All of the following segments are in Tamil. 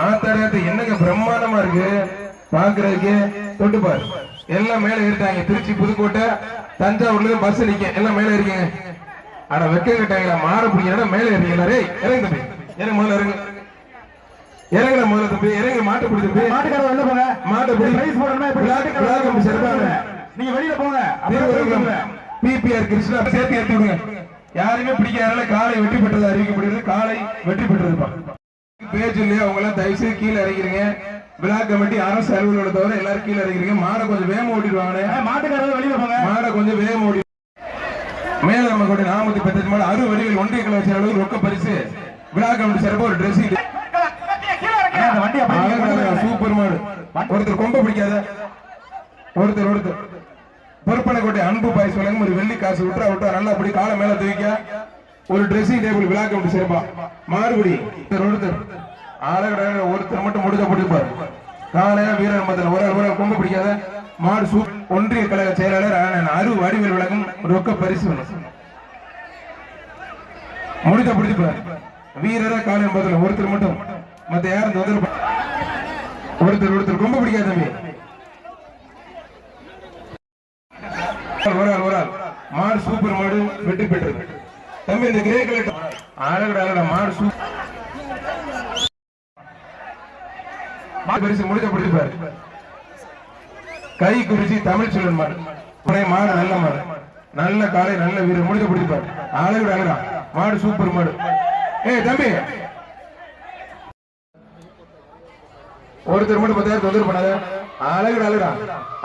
ஆத்தாரத்து என்னங்க பிரம்மாண்டமா இருக்கு? பாக்குறதுக்கு தொட்டு பாரு. எல்லாம் மேல ஏறிட்டாங்க. திருச்சி புதுக்கோட்டை தஞ்சாவூர்ல பஸ் நிக்க எல்லாம் மேல இருக்கீங்க ஆனா வெக்க கட்டாங்களா மாற பிடிக்கிறா மேல ஏறீங்களா ரேய் இறங்கு தம்பி. இறங்க முதல்ல இறங்கு. இறங்குற முதல்ல தம்பி. இறங்க மாட்டை பிடி தம்பி. மாட்டுக்காரர் வெளில போங்க. மாட்டை பிடி பிரைஸ் போடணும்னா விழா- விழா கம்பி சிறப்பாக நீங்க வெளியில போங்க. பிபிஆர் கிருஷ்ணா சேர்த்து ஏத்தி விடுங்க. யாருமே பிடிக்காதனால காலை வெற்றி பெற்றது அறிவிக்கப்படுகிறது. காலை வெற்றி பெற்றதுப்பா. பேஜ் இல்லையா? அவங்க எல்லாம் தயவு செய்து கீழே இறங்கிறீங்க விழா கமிட்டி அரசு அலுவலோட தவிர எல்லாரும் கீழே இறங்கிறீங்க மாடை கொஞ்சம் வேகம் ஓட்டிடுவாங்க மாட்டுக்காரர் வெளியில போங்க. மாடை கொஞ்சம் வேகம் ஓடி. மேல நம்ம கூட நாமத்தி பத்தஞ்சு மாடு அறு வடிவில் ஒன்றிய கலாச்சார அளவு ரொக்க பரிசு. விழா கமிட்டி சிறப்பு ஒரு போங்க. சூப்பர் மாடு. ஒருத்தர் கொம்ப பிடிக்காத. ஒருத்தர் ஒருத்தர். பொறுப்பனை கோட்டை அன்பு பாய் சொல்லுங்க. ஒரு வெள்ளி காசு விட்டா விட்டா நல்லா அப்படி காலை மேல தூக்க ஒரு ட்ரெஸ்ஸிங் டேபிள் விழா கமிட்டி சிறப்பா மாறுபடி ஒருத்தர் ஒருத்தர் ஒருத்தர் மட்டும் முடிஞ்ச பிடிப்பாரு. காலையில வீரர் மதல் ஒரு ஆள் ஒரு ஆள் கொம்பு பிடிக்காத. மாடு சூ ஒன்றிய கழக செயலாளர் அண்ணன் அரு வடிவில் விளக்கம் ரொக்க பரிசு. முடிஞ்ச பிடிச்சுப்பாரு. வீரரா காலையில் பதில் ஒருத்தர் மட்டும். மத்த யாரும் ஒருத்தர் ஒருத்தர் கொம்பு பிடிக்காத தம்பி. ஒரு ஆள் ஒரு ஆள் மாடு சூப்பர் மாடு வெற்றி பெற்றது. தம்பி இந்த கிரே கலர் அழகட அழகட மாடு சூப்பர் மாடு பரிசு முடிஞ்ச பிடிப்பாரு கை குறிச்சி தமிழ் சொல்லன் மாடு. ஒரே மாடு நல்ல மாடு. நல்ல காலை நல்ல வீரர் முடிஞ்ச பிடிப்பாரு அழகட அழகா மாடு சூப்பர் மாடு. ஏய் தம்பி. ஒருத்தர் மட்டும் பத்தாயிரம் தொந்தரவு பண்ணாத அழகட. அழகா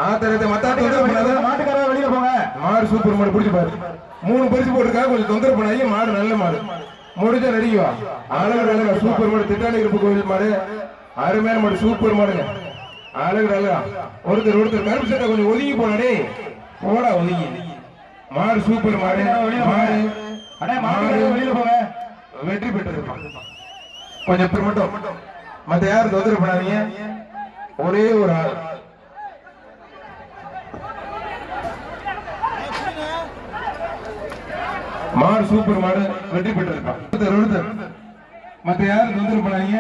ஆத்தரத்தை மத்தாட்டி தொந்தரவு பண்ணாத. மாட்டுக்காரர் வெளியில போங்க. மாடு சூப்பர் மாடு பிடிச்சு பாரு. மூணு பரிசு போட்டுருக்கா கொஞ்சம் தொந்தரவு பண்ணாதீங்க. மாடு நல்ல மாடு. முடிஞ்சா நடிக்குவா அழகு அழகா சூப்பர் மாடு திட்டாளி இருப்பு கோவில் மாடு. அருமையான மாடு சூப்பர் மாடுங்க. அழகு அழகா ஒருத்தர் ஒருத்தர் கருப்பு சட்டை கொஞ்சம் ஒதுங்கி போனடே போடா ஒதுங்கி. மாடு சூப்பர் மாடு. மாடு. அண்ணே மாட்டுக்காரர் வெளியில போங்க. வெற்றி பெற்றது கொஞ்சம் மட்டும். மத்த யாரும் தொந்தரவு பண்ணாதீங்க. ஒரே ஒரு ஆள். மாடு சூப்பர் மாடு வெற்றி பெற்றிருக்கான் மத்த யாரும் தொந்தரவு பண்ணாதீங்க.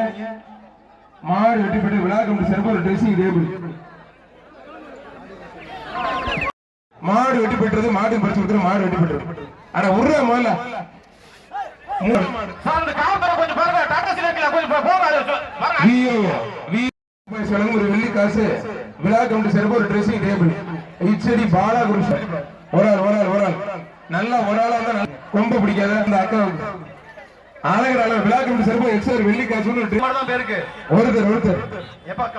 மாடு வெற்றி பெற்று விழா கமிட்டி சிறப்பு ஒரு ட்ரெஸ்ஸிங் டேபிள் மாடு வெற்றி பெற்றது மாடு பரிசு கொடுத்துரு மாடு வெற்றி பெற்றது. ஆனா உருவ முதல்ல. ஒரு வெள்ளி காசு. விழா கமிட்டி சிறப்பு ஒரு ட்ரெஸ்ஸிங் டேபிள் இச்சடி பாலா குருஷன் ஒரு ஆள் ஒரு ஆள் ஒரு ஆள். நல்லா ஒரு ஆளா இருந்தா கொம்ப பிடிக்காத அந்த அழகர் அழகர் விழா கமிட்டி சிறப்பு எக்ஸ்ட்ரா வெள்ளி காசு ஒரு dress- தான் பேருக்கு. ஒருத்தர் ஒருத்தர்.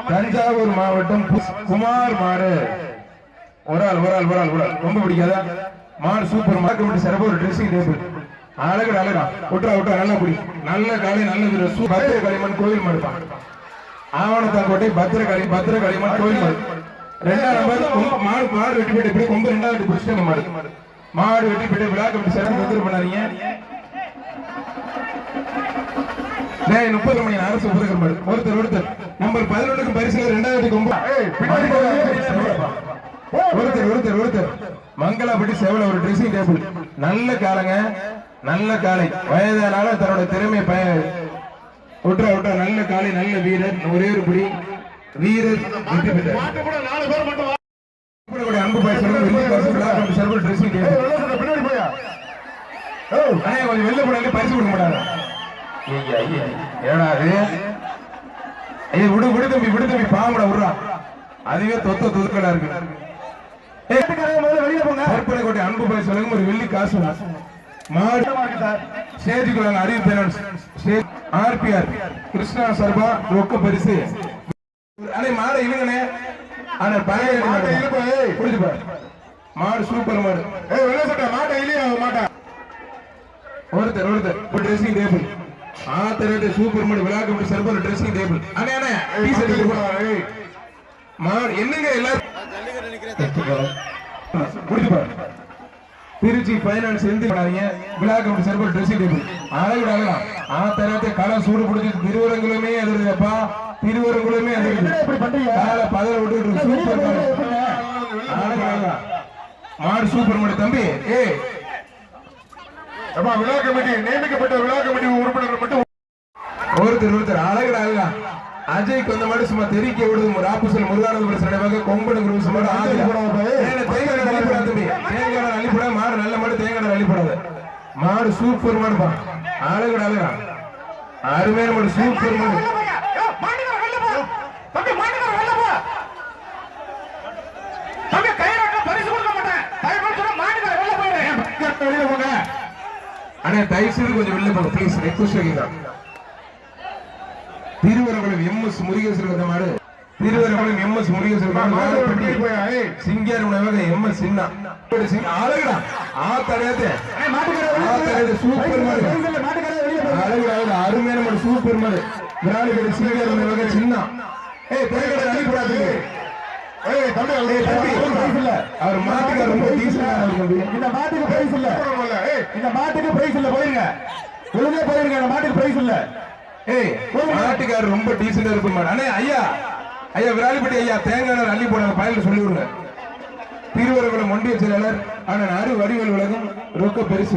தஞ்சாவூர் மாவட்டம் குமார் மாடு. ஒரு ஆள் ஒரு ஆள் ஒரு ஆள் ஒரு ஆள். ரொம்ப பிடிக்காத. மாடு சூப்பர் மார்க் கமிட்டி சிறப்பு ஒரு ட்ரெஸ்ஸிங் டேபிள் அழகு அழகா விட்டுறா விட்டுறா. நல்லா பிடி. நல்ல காலை நல்ல பத்திர களிமண் கோயில் மாடுப்பான் ஆவணத்தாங்கோட்டை பத்திர களி பத்திர களிமண் கோயில் மாடு. ரெண்டாம் நம்பர் கொம்பு- மாடு மாடு வெட்டி போயிட்டு இப்படி கொம்பு ரெண்டாவது பிடிச்சிட்டு மாடு. மாடு வெட்டி போயிட்டு விழா கமிட்டி சிறப்பு தொந்தரவு பண்ணாதீங்க டேய் முப்பது மணி அரசு உபதகர் மாடு ஒருத்தர் ஒருத்தர். நம்பர் பதினொன்றுக்கு பரிசு கொம்பு ஒருத்தர் ஒருத்தர். ஒருத்தர் மங்களாப்பட்டி சேவல ஒரு ட்ரெஸ்ஸிங் டேபிள் நல்ல காலங்க நல்ல காலை வயதானால தன்னோட திறமை பய விட்டுறா விட்டா நல்ல காலை நல்ல வீரர். ஒரே ஒரு புடி. வீரர் வெற்றி பெற்றார். அன்பு பாய் பின்னாடி போயா? அண்ணே கொஞ்சம் வெளில போனாலே பரிசு கொடுக்க மாட்டாங்க ஐயா, ஐயா, ஏடா அது? ஐயா விடு விடு தம்பி விடு தம்பி பாம்பட விடுறா. அதுவே தொத்த தொதுக்கலா இருக்கு. ஏய், முதல்ல வெளியில போங்க. கற்பனை கோட்டை அன்பு பாய் சொல்லுங்க ஒரு வெள்ளி காசு. மாடு. சார்? ஸ்டேஜ் குழந்தை அறிவு ஆர்பிஆர். கிருஷ்ணா சர்பா ரொக்க பரிசு. அண்ணே மாடை இழுங்கண்ணே. அண்ணே பழைய மாட்டை இழுப்பா ஏய். புடிச்சு பாரு. மாடு சூப்பர் மாடு. ஏய் வெள்ள சட்டை மாட்டை இழியா மாட்டா. ஒருத்தர் ஒருத்தர். ஒரு ட்ரெஸ்ஸிங் டேபிள் ஆத்தரட்டு சூப்பர் மாடு விழா கமிட்டி சர்பா ஒரு ட்ரெஸ்ஸிங் டேபிள் அண்ணே அண்ணே டீ ஷர்ட் மாடு என்னங்க எல்லாரும்? புடிச்சு பாரு. திருச்சி பைனான்ஸ் எழுதி பண்ணாதீங்க விழா கமிட்டி சார்பில் ட்ரெஸ்ஸிங் டேபிள் அழகு அழகலாம் ஆ தரத்தை களை சூடு பிடிச்சி திருவரங்குலமே அதிருதுப்பா திருவரங்குலமே அதிருது இப்படி பண்றீங்க? காலை பதற விட்டு சூப்பர். அழகு அழகா மாடு சூப்பர் மாடு தம்பி. ஏய். விழா கமிட்டி நியமிக்கப்பட்ட விழா கமிட்டி உறுப்பினர்கள் மட்டும் ஒருத்தர் ஒருத்தர். அழகுடா அழகா அஜய்க்கு வந்த மாதிரி சும்மா தெரிக்க விடுது. ராப்புசல் முருகானந்த நினைவாக கொம்பனு குரூப் சும்மா தேங்காய் அள்ளிப்படா தம்பி. தேங்காய் அள்ளிப்படா மாடு நல்ல மாடு தேங்காய் அள்ளிப்படாது மாடு சூப்பர் மாடுப்பா அழகுடா அழகா அருமையான மாடு சூப்பர் மாடு. அண்ணா தயவு செய்து கொஞ்சம் வெளில போங்க ப்ளீஸ் ரெக்வஸ்ட் வைக்கிறேன் திருவரங்குளம் எம் எஸ் முருகேஸ்வரர் வந்த மாடு. திருவரங்குளம் எம் எஸ் முருகேஸ்வரர் சிங்கார் உணவக எம் எஸ் சின்ன அழகுடா ஆத்தடையாத்தே. சூப்பர் மாடு. அருமையான மாடு சூப்பர் மாடு. விராலி பேரு சிங்கார் உணவக சின்ன. ஏய் அழிப்படாது ஏய் தம்பி. தம்பி அவர் மாட்டுக்கார் ரொம்ப டீசெண்டா இருக்கு இந்த மாட்டுக்கு பிரைஸ் இல்ல. இந்த மாட்டுக்கு பிரைஸ் இல்ல. போயிருங்க. ஒழுங்கா போயிருங்க. இந்த மாட்டுக்கு பிரைஸ் இல்ல. ஏய் நாட்டுக்காரர் ரொம்ப டீசெண்டா இருக்கும் அண்ணே ஐயா. ஐயா விராலிப்பட்டி ஐயா தேங்காய் அள்ளி போன பயல சொல்லி விடுங்க. திருவரங்குளம் ஒன்றிய செயலாளர் அண்ணன் அறு வடிவல் உலகம் ரொக்க பெருசு